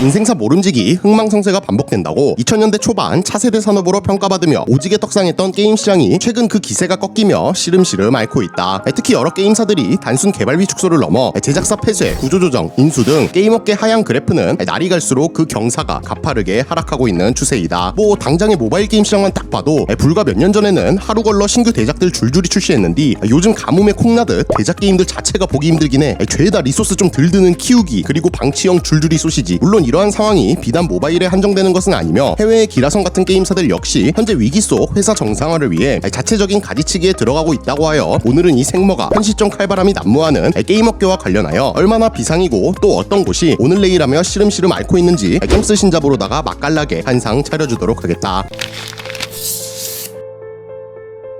인생사 모름지기 흥망성쇠가 반복된다고 2000년대 초반 차세대 산업으로 평가받으며 오지게 떡상했던 게임 시장이 최근 그 기세가 꺾이며 시름시름 앓고 있다. 특히 여러 게임사들이 단순 개발비 축소를 넘어 제작사 폐쇄, 구조조정, 인수 등 게임업계 하향 그래프는 날이 갈수록 그 경사가 가파르게 하락하고 있는 추세이다. 뭐 당장의 모바일 게임 시장만 딱 봐도 불과 몇 년 전에는 하루 걸러 신규 대작들 줄줄이 출시했는데 요즘 가뭄에 콩나듯 대작 게임들 자체가 보기 힘들긴 해. 죄다 리소스 좀 들 드는 키우기 그리고 방치형 줄줄이 쏘시지. 물론 이러한 상황이 비단 모바일에 한정되는 것은 아니며 해외의 기라성 같은 게임사들 역시 현재 위기 속 회사 정상화를 위해 자체적인 가지치기에 들어가고 있다고 하여 오늘은 이 생머가 현실적 칼바람이 난무하는 게임업계와 관련하여 얼마나 비상이고 또 어떤 곳이 오늘 내일하며 시름시름 앓고 있는지 게임스 신잡으로다가 맛깔나게 한상 차려주도록 하겠다.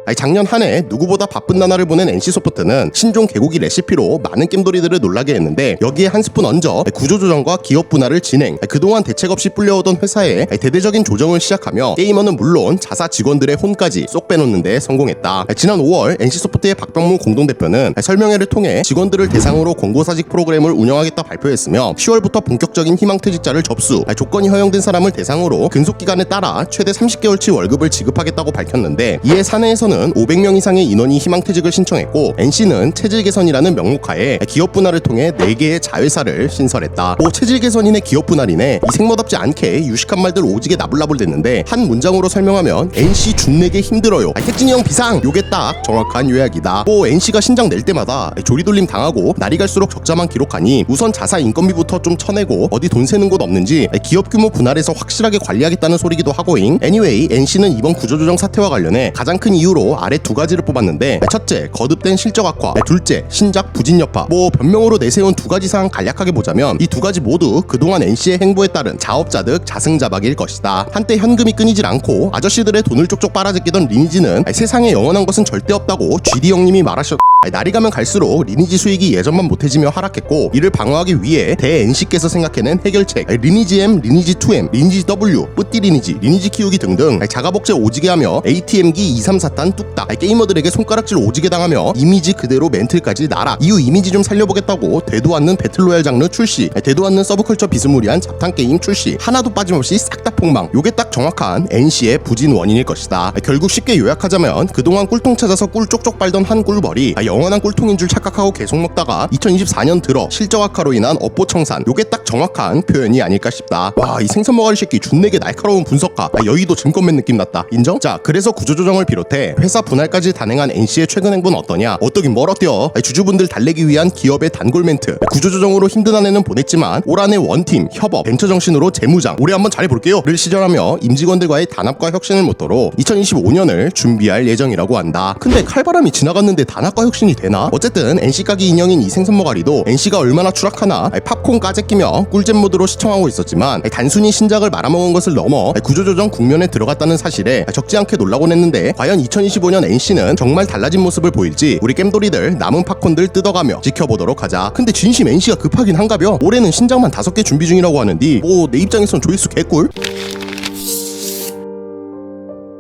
아니, 작년 한 해 누구보다 바쁜 나날을 보낸 NC소프트는 신종 개고기 레시피로 많은 겜돌이들을 놀라게 했는데 여기에 한 스푼 얹어 구조조정과 기업 분할을 진행 그동안 대책 없이 불려오던 회사에 대대적인 조정을 시작하며 게이머는 물론 자사 직원들의 혼까지 쏙 빼놓는데 성공했다. 지난 5월 NC소프트의 박병무 공동대표는 설명회를 통해 직원들을 대상으로 공고사직 프로그램을 운영하겠다 발표했으며 10월부터 본격적인 희망퇴직자를 접수 조건이 허용된 사람을 대상으로 근속기간에 따라 최대 30개월치 월급을 지급하겠다고 밝혔는데 이에 사내에서는 500명 이상의 인원이 희망퇴직을 신청했고 NC는 체질 개선이라는 명목하에 기업 분할을 통해 4개의 자회사를 신설했다. 뭐 체질 개선인의 기업 분할이네 이 생모답지 않게 유식한 말들 오지게 나불나불 됐는데 한 문장으로 설명하면 NC 준내게 힘들어요. 아, 택진이 형 비상 요게 딱 정확한 요약이다. 뭐 NC가 신장 낼 때마다 조리돌림 당하고 날이 갈수록 적자만 기록하니 우선 자사 인건비부터 좀 쳐내고 어디 돈 새는 곳 없는지 기업 규모 분할에서 확실하게 관리하겠다는 소리기도 하고잉. Anyway NC는 이번 구조조정 사태와 관련해 가장 큰 이유로 아래 두 가지를 뽑았는데 첫째 거듭된 실적 악화 둘째 신작 부진 여파. 뭐 변명으로 내세운 두 가지 사항 간략하게 보자면 이 두 가지 모두 그동안 NC의 행보에 따른 자업자득 자승자박일 것이다. 한때 현금이 끊이질 않고 아저씨들의 돈을 쪽쪽 빨아제끼던 리니지는 세상에 영원한 것은 절대 없다고 GD 형님이 말하셨 날이 가면 갈수록 리니지 수익이 예전만 못해지며 하락했고 이를 방어하기 위해 대 NC께서 생각해낸 해결책. 리니지 M, 리니지 2M, 리니지 W, 뿌띠 리니지, 리니지 키우기 등등 자가 복제 오지게 하며 ATM기 2, 3, 4탄 뚝딱. 게이머들에게 손가락질 오지게 당하며 이미지 그대로 멘틀까지 나락 이후 이미지 좀 살려보겠다고 되도 않는 배틀로얄 장르 출시. 되도 않는 서브컬처 비스무리한 잡탕 게임 출시. 하나도 빠짐없이 싹 다 폭망. 요게 딱 정확한 NC의 부진 원인일 것이다. 결국 쉽게 요약하자면 그동안 꿀통 찾아서 꿀 쪽쪽 빨던 한 꿀벌이 영원한 꿀통인 줄 착각하고 계속 먹다가 2024년 들어 실적 악화로 인한 업보 청산. 요게 딱 정확한 표현이 아닐까 싶다. 와 이 생선 먹아리 새끼 준내게 날카로운 분석가. 아, 여의도 증권맨 느낌 났다. 인정? 자 그래서 구조조정을 비롯해 회사 분할까지 단행한 NC의 최근 행보는 어떠냐? 어떠긴 멀었대요? 주주분들 달래기 위한 기업의 단골 멘트. 구조조정으로 힘든 한 해는 보냈지만 올 한해 원팀 협업 벤처 정신으로 재무장. 올해 한번 잘해볼게요. 를 시전하며 임직원들과의 단합과 혁신을 모토로 2025년을 준비할 예정이라고 한다. 근데 칼바람이 지나갔는데 단합과 혁신 이 되나? 어쨌든 NC 가기 인형인 이 생선머가리도 NC가 얼마나 추락하나? 팝콘 까재 끼며 꿀잼 모드로 시청하고 있었지만 단순히 신작을 말아먹은 것을 넘어 구조조정 국면에 들어갔다는 사실에 적지 않게 놀라곤 했는데 과연 2025년 NC는 정말 달라진 모습을 보일지 우리 겜돌이들 남은 팝콘들 뜯어가며 지켜보도록 하자. 근데 진심 NC가 급하긴 한가벼? 올해는 신작만 다섯 개 준비 중이라고 하는데 뭐 내 입장에선 조회수 개꿀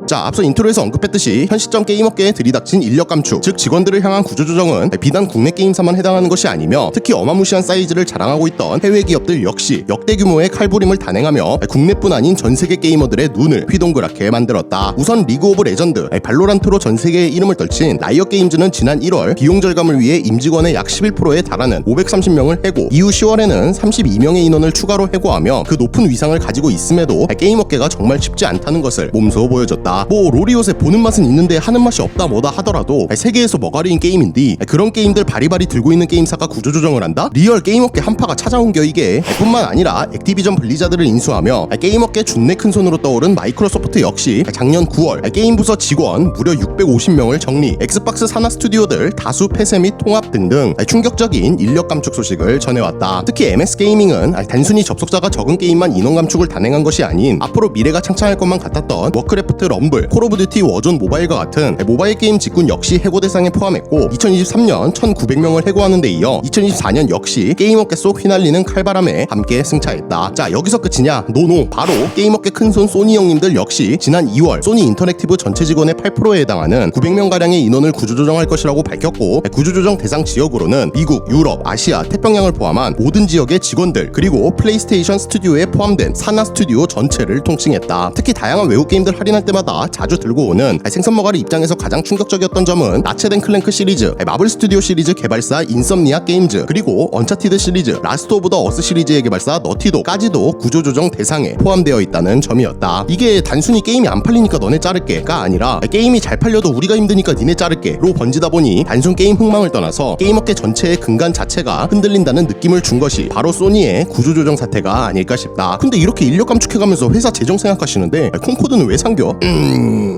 자, 앞서 인트로에서 언급했듯이 현 시점 게임업계에 들이닥친 인력 감축, 즉 직원들을 향한 구조조정은 비단 국내 게임사만 해당하는 것이 아니며 특히 어마무시한 사이즈를 자랑하고 있던 해외 기업들 역시 역대 규모의 칼부림을 단행하며 국내뿐 아닌 전 세계 게이머들의 눈을 휘동그랗게 만들었다. 우선 리그 오브 레전드, 발로란트로 전 세계의 이름을 떨친 라이엇 게임즈는 지난 1월 비용 절감을 위해 임직원의 약 11%에 달하는 530명을 해고, 이후 10월에는 32명의 인원을 추가로 해고하며 그 높은 위상을 가지고 있음에도 게임업계가 정말 쉽지 않다는 것을 몸소 보여줬다. 뭐 요새 보는 맛은 있는데 하는 맛이 없다 뭐다 하더라도 세계에서 머가리인 게임인데 그런 게임들 바리바리 들고 있는 게임사가 구조조정을 한다? 리얼 게임업계 한파가 찾아온 겨 이게 뿐만 아니라 액티비전 블리자드를 인수하며 게임업계 준내 큰 손으로 떠오른 마이크로소프트 역시 작년 9월 게임 부서 직원 무려 650명을 정리 엑스박스 산하 스튜디오들 다수 폐쇄 및 통합 등등 충격적인 인력 감축 소식을 전해왔다 특히 MS 게이밍은 단순히 접속자가 적은 게임만 인원 감축을 단행한 것이 아닌 앞으로 미래가 창창할 것만 같았던 워크래프트 럼 럼블, 콜 오브 듀티 워존 모바일과 같은 모바일 게임 직군 역시 해고 대상에 포함했고 2023년 1,900명을 해고하는 데 이어 2024년 역시 게임업계 속 휘날리는 칼바람에 함께 승차했다. 자 여기서 끝이냐? 노노 바로 게임업계 큰손 소니 형님들 역시 지난 2월 소니 인터랙티브 전체 직원의 8%에 해당하는 900명 가량의 인원을 구조조정할 것이라고 밝혔고 구조조정 대상 지역으로는 미국, 유럽, 아시아, 태평양을 포함한 모든 지역의 직원들 그리고 플레이스테이션 스튜디오에 포함된 사나 스튜디오 전체를 통칭했다. 특히 다양한 외국 게임들 할인할 때마다 자주 들고 오는 생선 머가리 입장에서 가장 충격적이었던 점은 나체덴 클랭크 시리즈, 마블 스튜디오 시리즈 개발사 인썸니아 게임즈 그리고 언차티드 시리즈, 라스트 오브 더 어스 시리즈의 개발사 너티도까지도 구조조정 대상에 포함되어 있다는 점이었다. 이게 단순히 게임이 안 팔리니까 너네 자를게가 아니라 게임이 잘 팔려도 우리가 힘드니까 니네 자를게로 번지다 보니 단순 게임 흥망을 떠나서 게임업계 전체의 근간 자체가 흔들린다는 느낌을 준 것이 바로 소니의 구조조정 사태가 아닐까 싶다. 근데 이렇게 인력 감축해가면서 회사 재정 생각하시는데 콩코드는 왜 상겨? 음...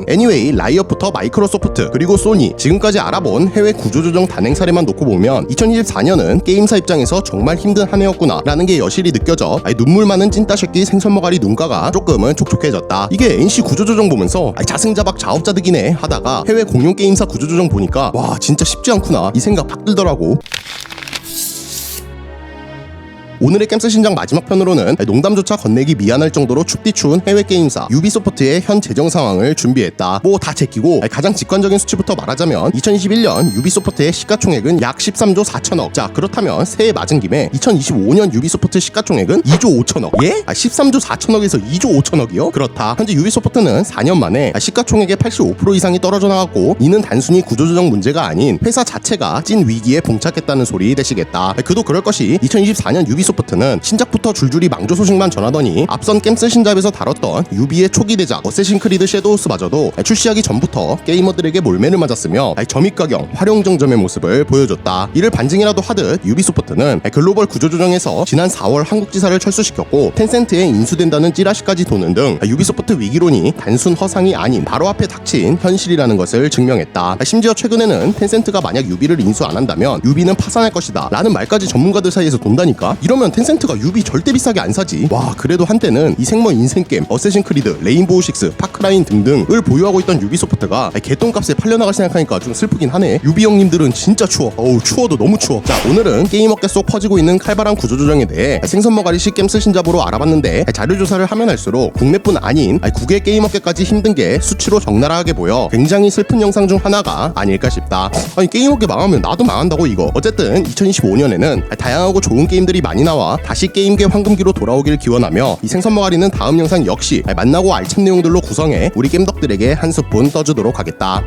애니웨이 라이엇부터 마이크로소프트 그리고 소니 지금까지 알아본 해외 구조조정 단행 사례만 놓고 보면 2024년은 게임사 입장에서 정말 힘든 한 해였구나 라는 게 여실히 느껴져 아이, 눈물 많은 찐따새끼 생선머가리 눈가가 조금은 촉촉해졌다. 이게 NC 구조조정 보면서 아이, 자승자박 자업자득이네 하다가 해외 공용 게임사 구조조정 보니까 와 진짜 쉽지 않구나 이 생각 팍 들더라고. 오늘의 겜스 신장 마지막 편으로는 농담조차 건네기 미안할 정도로 축디 추운 해외 게임사 유비소프트의 현 재정 상황을 준비했다. 뭐 다 제끼고 가장 직관적인 수치부터 말하자면 2021년 유비소프트의 시가총액은 약 13조 4천억. 자 그렇다면 새해 맞은 김에 2025년 유비소프트 시가총액은 2조 5천억. 예? 아, 13조 4천억에서 2조 5천억이요? 그렇다. 현재 유비소프트는 4년 만에 시가총액의 85% 이상이 떨어져 나갔고 이는 단순히 구조조정 문제가 아닌 회사 자체가 찐 위기에 봉착했다는 소리 되시겠다. 그도 그럴 것이 2024년 유비소프트 유비소프트는 신작부터 줄줄이 망조 소식만 전하더니 앞선 겜스 신작에서 다뤘던 유비의 초기 대작 어쌔신 크리드 섀도우스마저도 출시하기 전부터 게이머들에게 몰매를 맞았으며 점입가경 활용정점의 모습을 보여줬다. 이를 반증이라도 하듯 유비소프트는 글로벌 구조조정에서 지난 4월 한국지사를 철수시켰고 텐센트에 인수된다는 찌라시까지 도는 등 유비소프트 위기론이 단순 허상이 아닌 바로 앞에 닥친 현실이라는 것을 증명했다. 심지어 최근에는 텐센트가 만약 유비를 인수 안 한다면 유비는 파산할 것이다 라는 말까지 전문가들 사이에서 돈다니까 이 러면 텐센트가 유비 절대 비싸게 안 사지. 와 그래도 한때는 이 생머 인생 게임 어쌔신 크리드 레인보우 식스 파크라인 등등을 보유하고 있던 유비소프트가 개똥값에 팔려나갈 생각하니까 좀 슬프긴 하네. 유비 형님들은 진짜 추워. 어우 추워도 너무 추워. 자 오늘은 게임 업계 속 퍼지고 있는 칼바람 구조조정에 대해 생선머가리 시겜 쓰신 잡으로 알아봤는데 자료 조사를 하면 할수록 국내뿐 아닌 국외 게임 업계까지 힘든 게 수치로 적나라하게 보여. 굉장히 슬픈 영상 중 하나가 아닐까 싶다. 아니 게임 업계 망하면 나도 망한다고 이거. 어쨌든 2025년에는 다양하고 좋은 게임들이 많이 나와 다시 게임계 황금기로 돌아오길 기원하며 이 생선 머가리는 다음 영상 역시 만나고 알찬 내용들로 구성해 우리 겜덕들에게 한 스푼 떠주도록 하겠다.